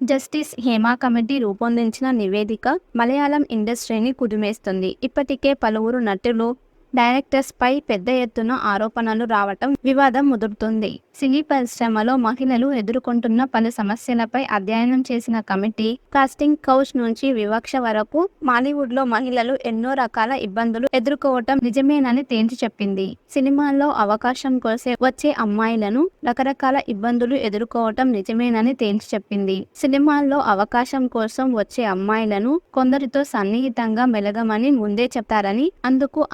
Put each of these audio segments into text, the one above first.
Justice Hema committee రూపొందించిన నివేదిక మలయాళం ఇండస్ట్రీని కుదిమేస్తుంది. ఇప్పటికే పలువురు నటులు డైరెక్టర్స్ పై పెద్ద ఎత్తున ఆరోపణలు రావటం వివాదం ముదురుతుంది. సినీ పరిశ్రమలో మహిళలు ఎదుర్కొంటున్న పలు సమస్యలపై అధ్యయనం చేసిన కమిటీ కాస్టింగ్ కౌచ్ నుంచి వివక్ష వరకు మాలీవుడ్లో మహిళలు ఎన్నో రకాల ఇబ్బందులు ఎదుర్కోవటం నిజమేనని తేల్చి చెప్పింది. సినిమాల్లో అవకాశం కోసే వచ్చే అమ్మాయిలను రకరకాల ఇబ్బందులు ఎదుర్కోవటం నిజమేనని తేల్చి చెప్పింది. సినిమాల్లో అవకాశం కోసం వచ్చే అమ్మాయిలను కొందరితో సన్నిహితంగా మెలగమని ముందే చెప్తారని అందుకు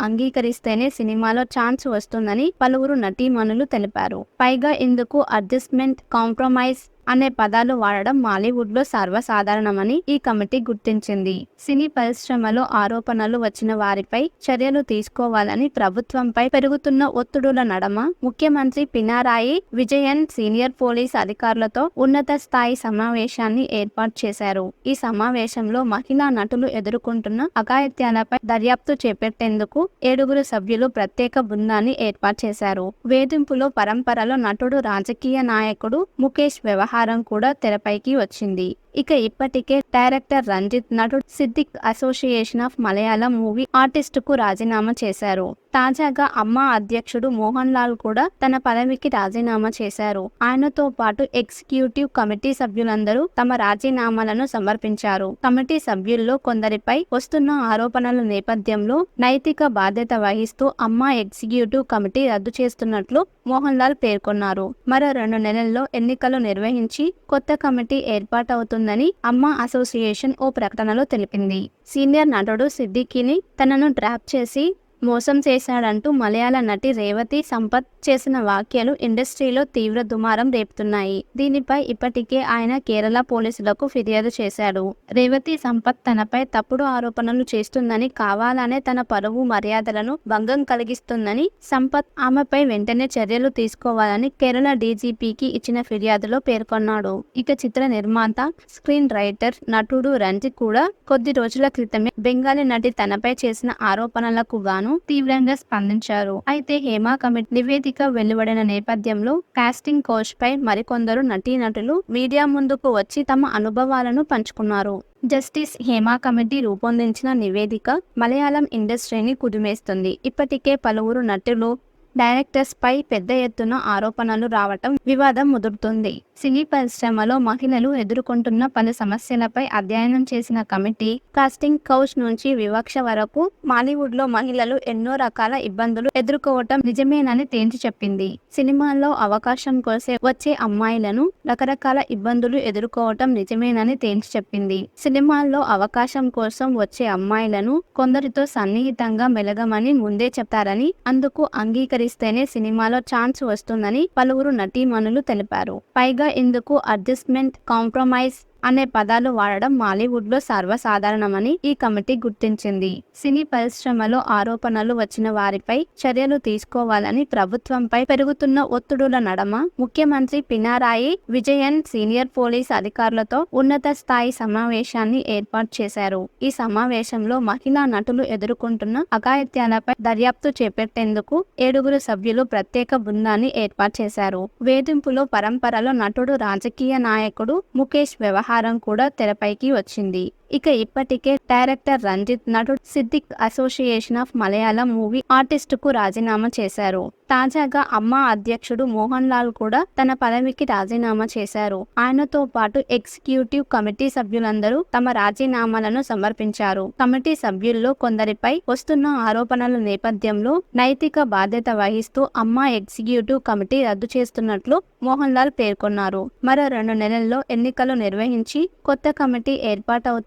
అంగీకరిస్తేనే సినిమాలో ఛాన్స్ వస్తుందని పలువురు నటీమణులు తెలిపారు. పైగా ఇందుకు అడ్జస్ట్మెంట్ కాంప్రమైజ్ అనే పదాలు వాడడం మాలీవుడ్లో సర్వసాధారణమని ఈ కమిటీ గుర్తించింది. సినీ పరిశ్రమలో ఆరోపణలు వచ్చిన వారిపై చర్యలు తీసుకోవాలని ప్రభుత్వంపై పెరుగుతున్న ఒత్తిడుల నడమ ముఖ్యమంత్రి పినారాయి విజయన్ సీనియర్ పోలీస్ అధికారులతో ఉన్నత స్థాయి సమావేశాన్ని ఏర్పాటు చేశారు. ఈ సమావేశంలో మహిళా నటులు ఎదుర్కొంటున్న అఘాయిత్యాలపై దర్యాప్తు చేపట్టేందుకు ఏడుగురు సభ్యులు ప్రత్యేక బృందాన్ని ఏర్పాటు చేశారు. వేధింపులో పరంపరలో నటుడు రాజకీయ నాయకుడు ముఖేష్ వ్యవహారం కూడా తెరపైకి వచ్చింది. ఇక ఇప్పటికే డైరెక్టర్ రంజిత్ నటుడు Siddique association of Malayalam movie ఆర్టిస్ట్కు రాజీనామా చేశారు. తాజాగా అమ్మ అధ్యక్షుడు మోహన్ లాల్ కూడా తన పదవికి రాజీనామా చేశారు. ఆయనతో పాటు ఎగ్జిక్యూటివ్ కమిటీ సభ్యులందరూ తమ రాజీనామాలను సమర్పించారు. కమిటీ సభ్యుల్లో కొందరిపై వస్తున్న ఆరోపణల నేపథ్యంలో నైతిక బాధ్యత వహిస్తూ అమ్మ ఎగ్జిక్యూటివ్ కమిటీ రద్దు చేస్తున్నట్లు మోహన్ లాల్ పేర్కొన్నారు. మరో రెండు నెలల్లో ఎన్నికలు నిర్వహించి కొత్త కమిటీ ఏర్పాటవుతుందని అమ్మ అసోసియేషన్ ఓ ప్రకటనలో తెలిపింది. సీనియర్ నటుడు సిద్దికీని తనను ట్రాప్ చేసి మోసం చేశాడంటూ మలయాళ నటి రేవతి సంపత్ చేసిన వ్యాఖ్యలు ఇండస్ట్రీలో తీవ్ర దుమారం రేపుతున్నాయి. దీనిపై ఇప్పటికే ఆయన కేరళ పోలీసులకు ఫిర్యాదు చేశాడు. రేవతి సంపత్ తనపై తప్పుడు ఆరోపణలు చేస్తుందని కావాలనే తన పరువు మర్యాదలను భంగం కలిగిస్తుందని సంపత్ ఆమెపై వెంటనే చర్యలు తీసుకోవాలని కేరళ డీజీపీకి ఇచ్చిన ఫిర్యాదులో పేర్కొన్నాడు. ఇక చిత్ర నిర్మాత స్క్రీన్ రైటర్ నటుడు రంజిత్ కూడా కొద్ది రోజుల క్రితమే బెంగాలీ నటి తనపై చేసిన ఆరోపణలకు గాను తీవ్రంగా స్పందించారు. అయితే హేమా కమిటీ నివేదిక వెలువడిన నేపథ్యంలో కాస్టింగ్ కోచ్ పై మరికొందరు నటీనటులు మీడియా ముందుకు వచ్చి తమ అనుభవాలను పంచుకున్నారు. జస్టిస్ హేమా కమిటీ రూపొందించిన నివేదిక మలయాళం ఇండస్ట్రీని కుదిమేస్తుంది. ఇప్పటికే పలువురు నటులు డైరెక్టర్స్ పై పెద్ద ఎత్తున ఆరోపణలు రావటం వివాదం ముదురుతుంది. సినీ పరిశ్రమలో మహిళలు ఎదుర్కొంటున్న పలు సమస్యలపై అధ్యయనం చేసిన కమిటీ కాస్టింగ్ కౌచ్ నుంచి వివక్ష వరకు మాలీవుడ్లో మహిళలు ఎన్నో రకాల ఇబ్బందులు ఎదుర్కోవటం నిజమేనని తేల్చి చెప్పింది. సినిమాల్లో అవకాశం కోసే వచ్చే అమ్మాయిలను రకరకాల ఇబ్బందులు ఎదుర్కోవటం నిజమేనని తేల్చి చెప్పింది. సినిమాల్లో అవకాశం కోసం వచ్చే అమ్మాయిలను కొందరితో సన్నిహితంగా మెలగమని ముందే చెప్తారని అందుకు అంగీకరిస్తేనే సినిమాలో ఛాన్స్ వస్తుందని పలువురు నటీమణులు తెలిపారు. పైగా ఇందుకు అడ్జస్ట్మెంట్ కాంప్రమైజ్ అనే పదాలు వాడడం మాలీవుడ్లో సర్వసాధారణమని ఈ కమిటీ గుర్తించింది. సినీ పరిశ్రమలో ఆరోపణలు వచ్చిన వారిపై చర్యలు తీసుకోవాలని ప్రభుత్వంపై పెరుగుతున్న ఒత్తిడుల నడమ ముఖ్యమంత్రి పినారాయి విజయన్ సీనియర్ పోలీస్ అధికారులతో ఉన్నత స్థాయి సమావేశాన్ని ఏర్పాటు చేశారు. ఈ సమావేశంలో మహిళా నటులు ఎదుర్కొంటున్న అఘాయిత్యాలపై దర్యాప్తు చేపట్టేందుకు ఏడుగురు సభ్యులు ప్రత్యేక బృందాన్ని ఏర్పాటు చేశారు. వేధింపులో పరంపరలో నటుడు రాజకీయ నాయకుడు ముఖేష్ వ్యవహారం కూడా తెరపైకి వచ్చింది. ఇక ఇప్పటికే డైరెక్టర్ రంజిత్ నటుడు Siddique association of Malayalam movie ఆర్టిస్ట్కు రాజీనామా చేశారు. తాజాగా అమ్మ అధ్యక్షుడు మోహన్ లాల్ కూడా తన పదవికి రాజీనామా చేశారు. ఆయనతో పాటు ఎగ్జిక్యూటివ్ కమిటీ సభ్యులందరూ తమ రాజీనామాలను సమర్పించారు. కమిటీ సభ్యుల్లో కొందరిపై వస్తున్న ఆరోపణల నేపథ్యంలో నైతిక బాధ్యత వహిస్తూ అమ్మ ఎగ్జిక్యూటివ్ కమిటీ రద్దు చేస్తున్నట్లు మోహన్ లాల్ పేర్కొన్నారు. మరో రెండు నెలల్లో ఎన్నికలు నిర్వహించి కొత్త కమిటీ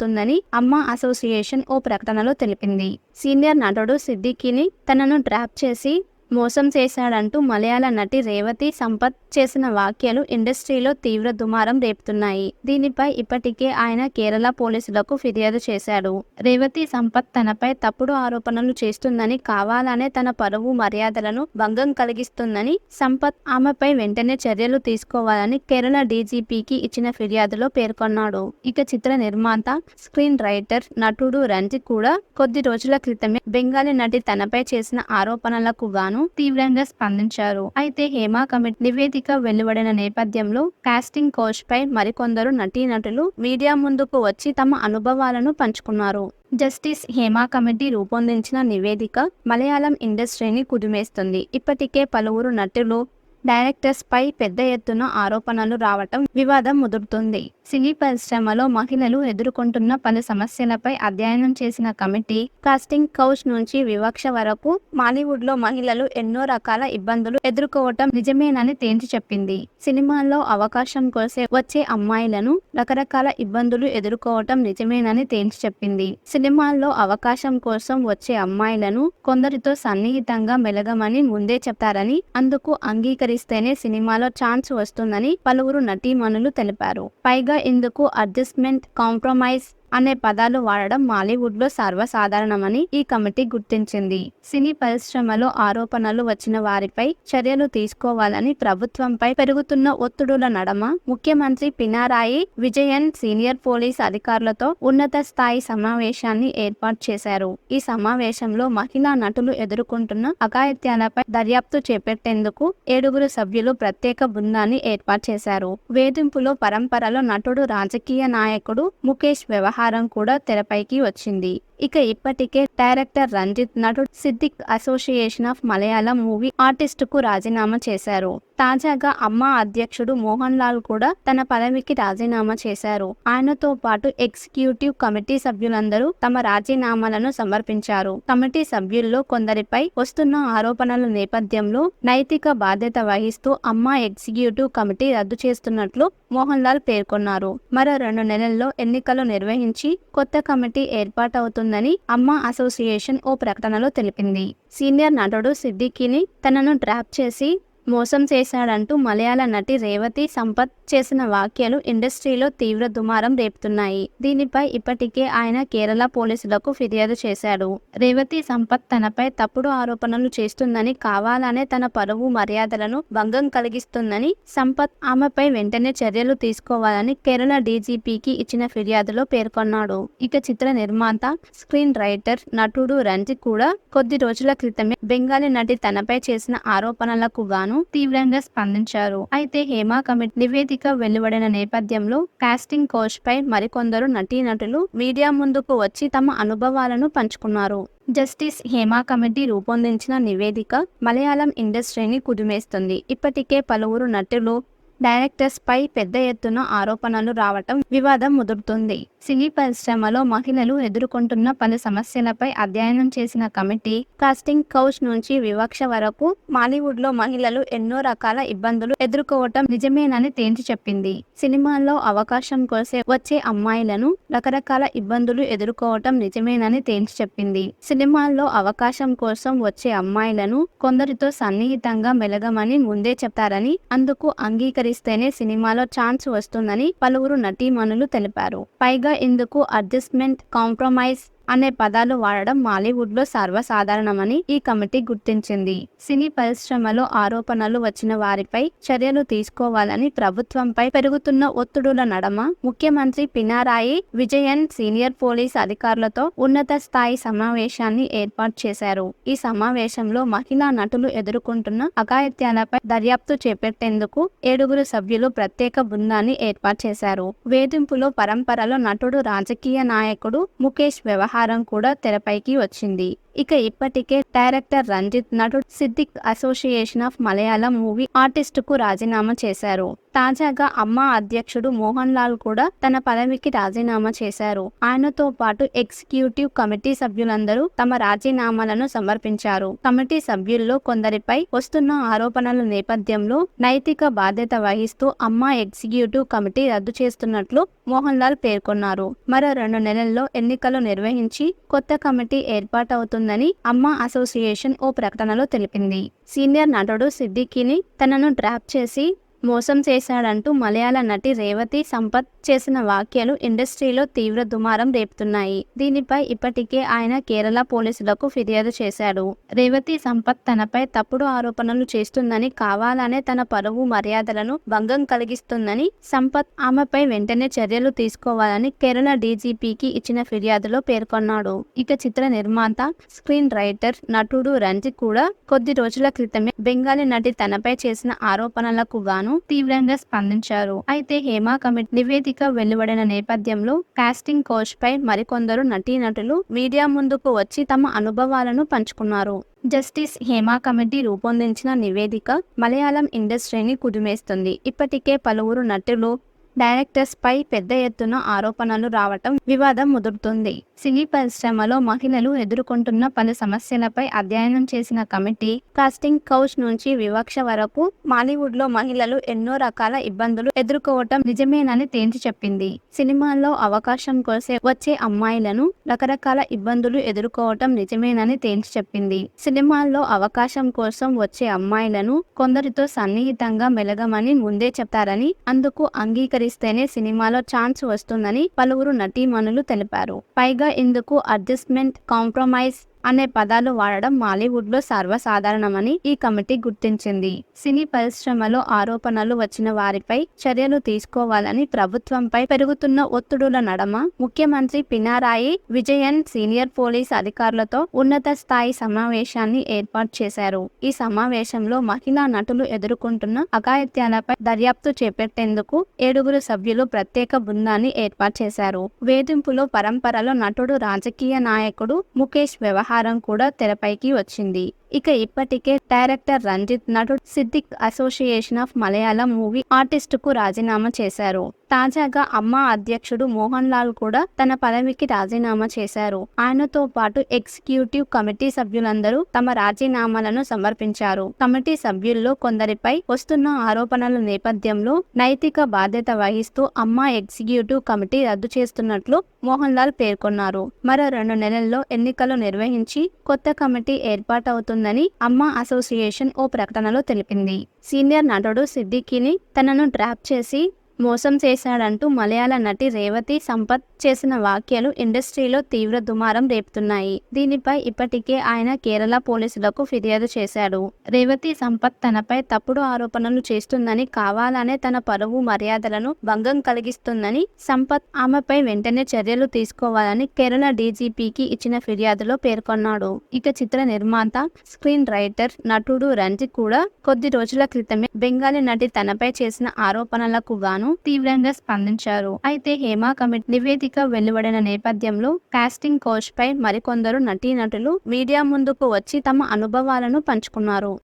ఏర్పాటవుతుందని అమ్మ అసోసియేషన్ ఓ ప్రకటనలో తెలిపింది. సీనియర్ నటుడు సిద్దికీని తనను ట్రాప్ చేసి మోసం చేశాడంటూ మలయాళ నటి రేవతి సంపత్ చేసిన వ్యాఖ్యలు ఇండస్ట్రీలో తీవ్ర దుమారం రేపుతున్నాయి. దీనిపై ఇప్పటికే ఆయన కేరళ పోలీసులకు ఫిర్యాదు చేశాడు. రేవతి సంపత్ తనపై తప్పుడు ఆరోపణలు చేస్తుందని కావాలనే తన పరువు మర్యాదలను భంగం కలిగిస్తుందని సంపత్ ఆమెపై వెంటనే చర్యలు తీసుకోవాలని కేరళ డీజీపీకి ఇచ్చిన ఫిర్యాదులో పేర్కొన్నాడు. ఇక చిత్ర నిర్మాత స్క్రీన్ రైటర్ నటుడు రంజిత్ కూడా కొద్ది రోజుల క్రితమే బెంగాలీ నటి తనపై చేసిన ఆరోపణలకు గాను గాను తీవ్రంగా స్పందించారు. అయితే హేమా కమిటీ నివేదిక వెలువడిన నేపథ్యంలో కాస్టింగ్ కోచ్ పై మరికొందరు నటీనటులు మీడియా ముందుకు వచ్చి తమ అనుభవాలను పంచుకున్నారు. జస్టిస్ హేమా కమిటీ రూపొందించిన నివేదిక మలయాళం ఇండస్ట్రీని కుదిమేస్తుంది. ఇప్పటికే పలువురు నటులు డైరెక్టర్స్ పై పెద్ద ఎత్తున ఆరోపణలు రావటం వివాదం ముదురుతుంది. సినీ పరిశ్రమలో మహిళలు ఎదుర్కొంటున్న పలు సమస్యలపై అధ్యయనం చేసిన కమిటీ కాస్టింగ్ కౌచ్ నుంచి వివక్ష వరకు మాలీవుడ్లో మహిళలు ఎన్నో రకాల ఇబ్బందులు ఎదుర్కోవటం నిజమేనని తేల్చి చెప్పింది. సినిమాల్లో అవకాశం కోసం వచ్చే అమ్మాయిలను రకరకాల ఇబ్బందులు ఎదుర్కోవటం నిజమేనని తేల్చి చెప్పింది. సినిమాల్లో అవకాశం కోసం వచ్చే అమ్మాయిలను కొందరితో సన్నిహితంగా మెలగమని ముందే చెప్తారని అందుకు అంగీకరిస్తేనే సినిమాలో ఛాన్స్ వస్తుందని పలువురు నటీమణులు తెలిపారు. పైగా ఇందుకు అడ్జస్ట్మెంట్ కాంప్రమైజ్ అనే పదాలు వాడడం మాలీవుడ్లో సర్వసాధారణమని ఈ కమిటీ గుర్తించింది. సినీ పరిశ్రమలో ఆరోపణలు వచ్చిన వారిపై చర్యలు తీసుకోవాలని ప్రభుత్వంపై పెరుగుతున్న ఒత్తిడుల నడమ ముఖ్యమంత్రి పినారాయి విజయన్ సీనియర్ పోలీస్ అధికారులతో ఉన్నత స్థాయి సమావేశాన్ని ఏర్పాటు చేశారు. ఈ సమావేశంలో మహిళా నటులు ఎదుర్కొంటున్న అఘాయిత్యాలపై దర్యాప్తు చేపట్టేందుకు ఏడుగురు సభ్యులు ప్రత్యేక బృందాన్ని ఏర్పాటు చేశారు. వేధింపులో పరంపరలో నటుడు రాజకీయ నాయకుడు ముఖేష్ వ్యవహారం కూడా తెరపైకి వచ్చింది. ఇక ఇప్పటికే డైరెక్టర్ రంజిత్ నటుడు Siddique association of Malayalam movie ఆర్టిస్ట్కు రాజీనామా చేశారు. తాజాగా అమ్మ అధ్యక్షుడు మోహన్ లాల్ కూడా తన పదవికి రాజీనామా చేశారు. ఆయనతో పాటు ఎగ్జిక్యూటివ్ కమిటీ సభ్యులందరూ తమ రాజీనామాలను సమర్పించారు. కమిటీ సభ్యుల్లో కొందరిపై వస్తున్న ఆరోపణల నేపథ్యంలో నైతిక బాధ్యత వహిస్తూ అమ్మ ఎగ్జిక్యూటివ్ కమిటీ రద్దు చేస్తున్నట్లు మోహన్ లాల్ పేర్కొన్నారు. మరో రెండు నెలల్లో ఎన్నికలు నిర్వహించి కొత్త కమిటీ ఏర్పాటవుతుంది. ఉందని అమ్మ అసోసియేషన్ ఓ ప్రకటనలో తెలిపింది. సీనియర్ నటుడు సిద్దికీని తనను ట్రాప్ చేసి మోసం చేశాడంటూ మలయాళ నటి రేవతి సంపత్ చేసిన వ్యాఖ్యలు ఇండస్ట్రీలో తీవ్ర దుమారం రేపుతున్నాయి. దీనిపై ఇప్పటికే ఆయన కేరళ పోలీసులకు ఫిర్యాదు చేశాడు. రేవతి సంపత్ తనపై తప్పుడు ఆరోపణలు చేస్తుందని కావాలనే తన పరువు మర్యాదలను భంగం కలిగిస్తుందని సంపత్ ఆమెపై వెంటనే చర్యలు తీసుకోవాలని కేరళ డీజీపీకి ఇచ్చిన ఫిర్యాదులో పేర్కొన్నాడు. ఇక చిత్ర నిర్మాత స్క్రీన్ రైటర్ నటుడు రంజిత్ కూడా కొద్ది రోజుల క్రితమే బెంగాలీ నటి తనపై చేసిన ఆరోపణలకు గాను తీవ్రంగా స్పందించారు. అయితే హేమా కమిటీ నివేదిక వెలువడిన నేపథ్యంలో కాస్టింగ్ కోచ్ పై మరికొందరు నటీనటులు మీడియా ముందుకు వచ్చి తమ అనుభవాలను పంచుకున్నారు. జస్టిస్ హేమా కమిటీ రూపొందించిన నివేదిక మలయాళం ఇండస్ట్రీని కుదిమేస్తుంది. ఇప్పటికే పలువురు నటులు డైరెక్టర్స్ పై పెద్ద ఎత్తున ఆరోపణలు రావటం వివాదం ముదురుతుంది. సినీ పరిశ్రమలో మహిళలు ఎదుర్కొంటున్న పలు సమస్యలపై అధ్యయనం చేసిన కమిటీ కాస్టింగ్ కౌచ్ నుంచి వివక్ష వరకు మాలీవుడ్లో మహిళలు ఎన్నో రకాల ఇబ్బందులు ఎదుర్కోవటం నిజమేనని తేల్చి చెప్పింది. సినిమాల్లో అవకాశం కోసం వచ్చే అమ్మాయిలను రకరకాల ఇబ్బందులు ఎదుర్కోవటం నిజమేనని తేల్చి చెప్పింది. సినిమాల్లో అవకాశం కోసం వచ్చే అమ్మాయిలను కొందరితో సన్నిహితంగా మెలగమని ముందే చెప్తారని అందుకు అంగీకరిస్తేనే సినిమాలో ఛాన్స్ వస్తుందని పలువురు నటీమణులు తెలిపారు. పైగా ఇందుకు అడ్జస్ట్మెంట్ కాంప్రమైజ్ అనే పదాలు వాడడం మాలీవుడ్లో సర్వసాధారణమని ఈ కమిటీ గుర్తించింది. సినీ పరిశ్రమలో ఆరోపణలు వచ్చిన వారిపై చర్యలు తీసుకోవాలని ప్రభుత్వంపై పెరుగుతున్న ఒత్తిడుల నడమ ముఖ్యమంత్రి పినారాయి విజయన్ సీనియర్ పోలీస్ అధికారులతో ఉన్నత స్థాయి సమావేశాన్ని ఏర్పాటు చేశారు. ఈ సమావేశంలో మహిళా నటులు ఎదుర్కొంటున్న అఘాయిత్యాలపై దర్యాప్తు చేపట్టేందుకు ఏడుగురు సభ్యులు ప్రత్యేక బృందాన్ని ఏర్పాటు చేశారు. వేధింపులో పరంపరలో నటుడు రాజకీయ నాయకుడు ముఖేష్ వ్యవహారం కూడా తెరపైకి వచ్చింది. ఇక ఇప్పటికే డైరెక్టర్ రంజిత్ నటుడు Siddique association of Malayalam movie ఆర్టిస్ట్కు రాజీనామా చేశారు. తాజాగా అమ్మ అధ్యక్షుడు మోహన్ లాల్ కూడా తన పదవికి రాజీనామా చేశారు. ఆయనతో పాటు ఎగ్జిక్యూటివ్ కమిటీ సభ్యులందరూ తమ రాజీనామాలను సమర్పించారు. కమిటీ సభ్యుల్లో కొందరిపై వస్తున్న ఆరోపణల నేపథ్యంలో నైతిక బాధ్యత వహిస్తూ అమ్మ ఎగ్జిక్యూటివ్ కమిటీ రద్దు చేస్తున్నట్లు మోహన్ లాల్ పేర్కొన్నారు. మరో రెండు నెలల్లో ఎన్నికలు నిర్వహించి కొత్త కమిటీ ఏర్పాటవుతుంది చేస్తుందని అమ్మ అసోసియేషన్ ఓ ప్రకటనలో తెలిపింది. సీనియర్ నటుడు సిద్దికీని తనను ట్రాప్ చేసి మోసం చేశాడంటూ మలయాళ నటి రేవతి సంపత్ చేసిన వ్యాఖ్యలు ఇండస్ట్రీలో తీవ్ర దుమారం రేపుతున్నాయి. దీనిపై ఇప్పటికే ఆయన కేరళ పోలీసులకు ఫిర్యాదు చేశాడు. రేవతి సంపత్ తనపై తప్పుడు ఆరోపణలు చేస్తుందని కావాలనే తన పరువు మర్యాదలను భంగం కలిగిస్తుందని సంపత్ ఆమెపై వెంటనే చర్యలు తీసుకోవాలని కేరళ డీజీపీకి ఇచ్చిన ఫిర్యాదులో పేర్కొన్నాడు. ఇక చిత్ర నిర్మాత స్క్రీన్ రైటర్ నటుడు రంజిత్ కూడా కొద్ది రోజుల క్రితమే బెంగాలీ నటి తనపై చేసిన ఆరోపణలకు గాను తీవ్రంగా స్పందించారు. అయితే హేమా కమిటీ నివేదిక వెలువడిన నేపథ్యంలో కాస్టింగ్ కోచ్ పై మరికొందరు నటీనటులు మీడియా ముందుకు వచ్చి తమ అనుభవాలను పంచుకున్నారు. జస్టిస్ హేమా కమిటీ రూపొందించిన నివేదిక మలయాళం ఇండస్ట్రీని కుదిమేస్తుంది. ఇప్పటికే పలువురు నటులు డైరెక్టర్స్ పై పెద్ద ఎత్తున ఆరోపణలు రావటం వివాదం ముదురుతుంది. సినీ పరిశ్రమలో మహిళలు ఎదుర్కొంటున్న పలు సమస్యలపై అధ్యయనం చేసిన కమిటీ కాస్టింగ్ కౌచ్ నుంచి వివక్ష వరకు మాలీవుడ్లో మహిళలు ఎన్నో రకాల ఇబ్బందులు ఎదుర్కోవటం నిజమేనని తేల్చి చెప్పింది. సినిమాల్లో అవకాశం కోసం వచ్చే అమ్మాయిలను రకరకాల ఇబ్బందులు ఎదుర్కోవటం నిజమేనని తేల్చి చెప్పింది. సినిమాల్లో అవకాశం కోసం వచ్చే అమ్మాయిలను కొందరితో సన్నిహితంగా మెలగమని ముందే చెప్తారని అందుకు అంగీకరిస్తేనే సినిమాలో ఛాన్స్ వస్తుందని పలువురు నటీమణులు తెలిపారు. పైగా ఇందుకు అడ్జస్ట్మెంట్ కాంప్రమైజ్ అనే పదాలు వాడడం మాలీవుడ్లో సర్వసాధారణమని ఈ కమిటీ గుర్తించింది. సినీ పరిశ్రమలో ఆరోపణలు వచ్చిన వారిపై చర్యలు తీసుకోవాలని ప్రభుత్వంపై పెరుగుతున్న ఒత్తిడుల నడమ ముఖ్యమంత్రి పినారాయి విజయన్ సీనియర్ పోలీస్ అధికారులతో ఉన్నత స్థాయి సమావేశాన్ని ఏర్పాటు చేశారు. ఈ సమావేశంలో మహిళా నటులు ఎదుర్కొంటున్న అఘాయిత్యాలపై దర్యాప్తు చేపట్టేందుకు ఏడుగురు సభ్యులు ప్రత్యేక బృందాన్ని ఏర్పాటు చేశారు. వేధింపులో పరంపరలో నటుడు రాజకీయ నాయకుడు ముఖేష్ వ్యవహారం కూడా తెరపైకి వచ్చింది. ఇక ఇప్పటికే డైరెక్టర్ రంజిత్ నటుడు Siddique association of Malayalam movie ఆర్టిస్ట్కు రాజీనామా చేశారు. తాజాగా అమ్మ అధ్యక్షుడు మోహన్ లాల్ కూడా తన పదవికి రాజీనామా చేశారు. ఆయనతో పాటు ఎగ్జిక్యూటివ్ కమిటీ సభ్యులందరూ తమ రాజీనామాలను సమర్పించారు. కమిటీ సభ్యుల్లో కొందరిపై వస్తున్న ఆరోపణల నేపథ్యంలో నైతిక బాధ్యత వహిస్తూ అమ్మ ఎగ్జిక్యూటివ్ కమిటీ రద్దు చేస్తున్నట్లు మోహన్ లాల్ పేర్కొన్నారు. మరో రెండు నెలల్లో ఎన్నికలు నిర్వహించి కొత్త కమిటీ ఏర్పాటవుతుంది. ఉందని అమ్మ అసోసియేషన్ ఓ ప్రకటనలో తెలిపింది. సీనియర్ నటుడు సిద్దికిని తనను ట్రాప్ చేసి మోసం చేశాడంటూ మలయాళ నటి రేవతి సంపత్ చేసిన వ్యాఖ్యలు ఇండస్ట్రీలో తీవ్ర దుమారం రేపుతున్నాయి. దీనిపై ఇప్పటికే ఆయన కేరళ పోలీసులకు ఫిర్యాదు చేశాడు. రేవతి సంపత్ తనపై తప్పుడు ఆరోపణలు చేస్తుందని కావాలనే తన పరువు మర్యాదలను భంగం కలిగిస్తుందని సంపత్ ఆమెపై వెంటనే చర్యలు తీసుకోవాలని కేరళ డీజీపీకి ఇచ్చిన ఫిర్యాదులో పేర్కొన్నాడు. ఇక చిత్ర నిర్మాత స్క్రీన్ రైటర్ నటుడు రంజిత్ కూడా కొద్ది రోజుల క్రితమే బెంగాలీ నటి తనపై చేసిన ఆరోపణలకు గాను తీవ్రంగా స్పందించారు. అయితే హేమా కమిటీ నివేదిక వెలువడిన నేపథ్యంలో కాస్టింగ్ కోచ్ పై మరికొందరు నటీనటులు మీడియా ముందుకు వచ్చి తమ అనుభవాలను పంచుకున్నారు.